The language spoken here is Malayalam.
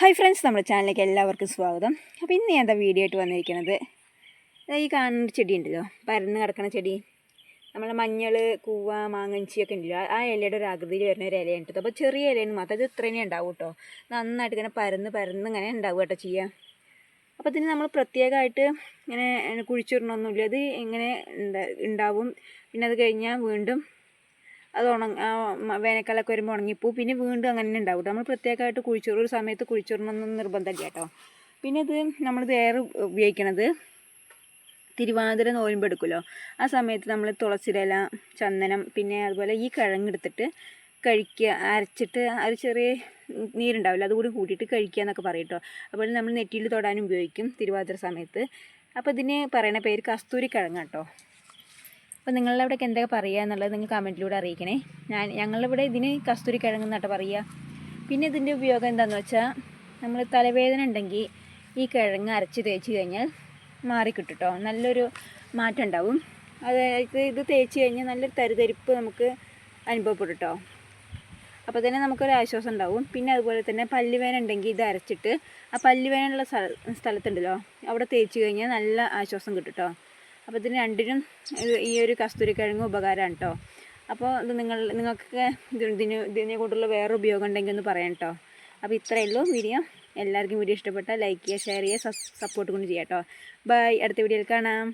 ഹായ് ഫ്രണ്ട്സ് നമ്മുടെ ചാനലിലേക്ക് എല്ലാവർക്കും സ്വാഗതം. അപ്പോൾ ഇന്ന് ഞാൻ എന്താ വീഡിയോ ആയിട്ട് വന്നിരിക്കുന്നത്? ഈ കാണുന്ന ചെടി ഉണ്ടല്ലോ പരന്ന് കിടക്കുന്ന ചെടി. നമ്മളെ മഞ്ഞൾ കൂവ മാങ്ങഞ്ചിയൊക്കെ ഉണ്ടല്ലോ. ആ- ഇലയുടെ ഒരു ആകൃതിയിൽ വരുന്ന ഒരു ഇലയാണ് അപ്പോൾ ചെറിയ ഇലയാണ് മാത്രം. അത് ഇത്ര തന്നെ ഉണ്ടാവും കേട്ടോ. നന്നായിട്ട് ഇങ്ങനെ പരന്ന് പരന്ന് ഇങ്ങനെ ഉണ്ടാവും കേട്ടോ ചെയ്യുക അപ്പോൾ ഇതിന് നമ്മൾ പ്രത്യേകമായിട്ട് ഇങ്ങനെ കുഴിച്ചിടണമൊന്നുമില്ല. ഇത് ഇങ്ങനെ ഉണ്ടാ- ഉണ്ടാവും. പിന്നെ അത് കഴിഞ്ഞാൽ വീണ്ടും അത് ഉണങ്ങ വേനൽക്കാലമൊക്കെ വരുമ്പോൾ ഉണങ്ങിപ്പോവും പിന്നെ വീണ്ടും അങ്ങനെ ഉണ്ടാവും നമ്മൾ പ്രത്യേകമായിട്ട് കുഴിച്ചോറും ഒരു സമയത്ത് കുഴിച്ചോറണമെന്നൊന്നും നിർബന്ധമില്ല കേട്ടോ പിന്നെ ഇത് നമ്മളിത് എയർ ഉപയോഗിക്കണത് തിരുവാതിര നോയമ്പ് എടുക്കുമല്ലോ ആ സമയത്ത് നമ്മൾ തുളസിയില ചന്ദനം പിന്നെ അതുപോലെ ഈ കിഴങ്ങെടുത്തിട്ട് കഴിക്കുക അരച്ചിട്ട് ഒരു ചെറിയ നീരുണ്ടാവില്ല അതുകൂടി കൂട്ടിയിട്ട് കഴിക്കുക എന്നൊക്കെ പറയും അതുപോലെ നമ്മൾ നെറ്റിയിൽ തൊടാനും ഉപയോഗിക്കും തിരുവാതിര സമയത്ത്. അപ്പോൾ ഇതിന് പറയണ പേര് കസ്തൂരി കിഴങ്ങ് കേട്ടോ അപ്പോൾ നിങ്ങളുടെ അവിടെയൊക്കെ എന്തൊക്കെ പറയുക എന്നുള്ളത് നിങ്ങൾ കമന്റിലൂടെ അറിയിക്കണേ. ഞാൻ ഞങ്ങളിവിടെ ഇതിന് കസ്തൂരി കിഴങ്ങ് എന്നിട്ട് പറയുക. പിന്നെ ഇതിന്റെ ഉപയോഗം എന്താണെന്ന് വെച്ചാൽ നമ്മൾ തലവേദന ഉണ്ടെങ്കിൽ ഈ കിഴങ്ങ് അരച്ച് തേച്ച് കഴിഞ്ഞാൽ മാറിക്കിട്ടും കേട്ടോ നല്ലൊരു മാറ്റം ഉണ്ടാവും. അതായത് ഇത് തേച്ച് കഴിഞ്ഞാൽ നല്ലൊരു തരിതരിപ്പ് നമുക്ക് അനുഭവപ്പെടും കേട്ടോ അപ്പോൾ തന്നെ നമുക്കൊരു ആശ്വാസം ഉണ്ടാവും. പിന്നെ അതുപോലെ തന്നെ പല്ലുവേന ഉണ്ടെങ്കിൽ ഇത് അരച്ചിട്ട് ആ പല്ലുവേനുള്ള സ്ഥല സ്ഥലത്തുണ്ടല്ലോ അവിടെ തേച്ച് കഴിഞ്ഞാൽ നല്ല ആശ്വാസം കിട്ടും കേട്ടോ അപ്പോൾ ഇതിന് രണ്ടിനും ഈ ഒരു കസ്തൂരിക്കിഴങ്ങ് ഉപകാരമാണ് കേട്ടോ അപ്പോൾ ഇത് നിങ്ങൾ നിങ്ങൾക്ക് ഇതിന് ഇതിനെ കൊണ്ടുള്ള വേറെ ഉപയോഗം ഉണ്ടെങ്കിൽ ഒന്ന് പറയാം കേട്ടോ അപ്പോൾ ഇത്രയേ ഉള്ളൂ വീഡിയോ എല്ലാവർക്കും വീഡിയോ ഇഷ്ടപ്പെട്ടാൽ ലൈക്ക് ചെയ്യുക ഷെയർ ചെയ്യുക സപ്പോർട്ട് കൊണ്ട് ചെയ്യാം കേട്ടോ ബൈ അടുത്ത വീഡിയോയിൽ കാണാം.